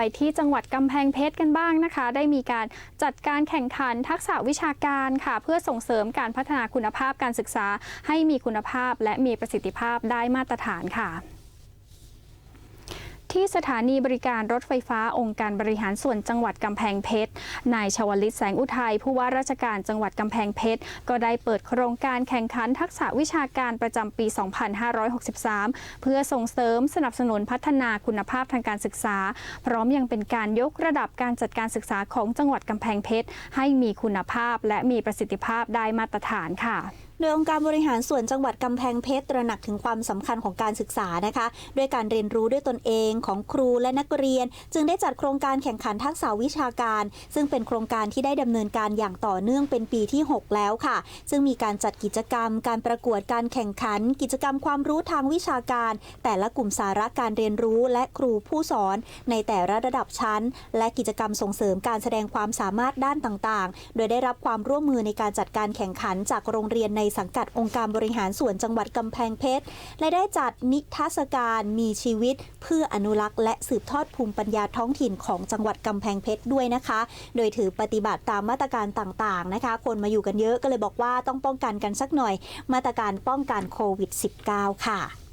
ไปที่จังหวัดกำแพงเพชรกันบ้างนะคะ ได้มีการจัดการแข่งขันทักษะวิชาการค่ะ เพื่อส่งเสริมการพัฒนาคุณภาพการศึกษาให้มีคุณภาพและมีประสิทธิภาพได้มาตรฐานค่ะ ที่สถานีบริการรถไฟฟ้าองค์การบริหารส่วนจังหวัดกำแพงเพชร นายชวลิตแสงอุทัยผู้ว่าราชการจังหวัดกำแพงเพชร ก็ได้เปิดโครงการแข่งขันทักษะวิชาการประจำปี 2563 เพื่อส่งเสริมสนับสนุนพัฒนาคุณภาพทางการศึกษา พร้อมยังเป็นการยกระดับการจัดการศึกษาของจังหวัดกำแพงเพชร ให้มีคุณภาพและมีประสิทธิภาพได้มาตรฐานค่ะ โดยองค์การบริหารส่วนจังหวัดกำแพงเพชรตระหนักถึงความสำคัญของการศึกษานะคะ ด้วยการเรียนรู้ด้วยตนเองของครูและนักเรียน จึงได้จัดโครงการแข่งขันทักษะวิชาการ ซึ่งเป็นโครงการที่ได้ดำเนินการอย่างต่อเนื่องเป็นปีที่ 6 แล้วค่ะ ซึ่งมีการจัดกิจกรรม การประกวดการแข่งขัน กิจกรรมความรู้ทางวิชาการ แต่ละกลุ่มสาระการเรียนรู้และครูผู้สอน ในแต่ละระดับชั้น และกิจกรรมส่งเสริมการแสดงความสามารถด้านต่างๆ โดยได้รับความร่วมมือในการจัดการแข่งขันจากโรงเรียนในสังกัดองค์การบริหารส่วนจังหวัดกำแพงเพชร และได้จัดนิทรรศการมีชีวิต เพื่ออนุรักษ์และสืบทอดภูมิปัญญาท้องถิ่นของจังหวัดกำแพงเพชรด้วยนะคะ โดยถือปฏิบัติตามมาตรการต่างๆนะคะ คนมาอยู่กันเยอะก็เลยบอกว่าต้องป้องกันกันสักหน่อย มาตรการป้องกันโควิด -19 ค่ะ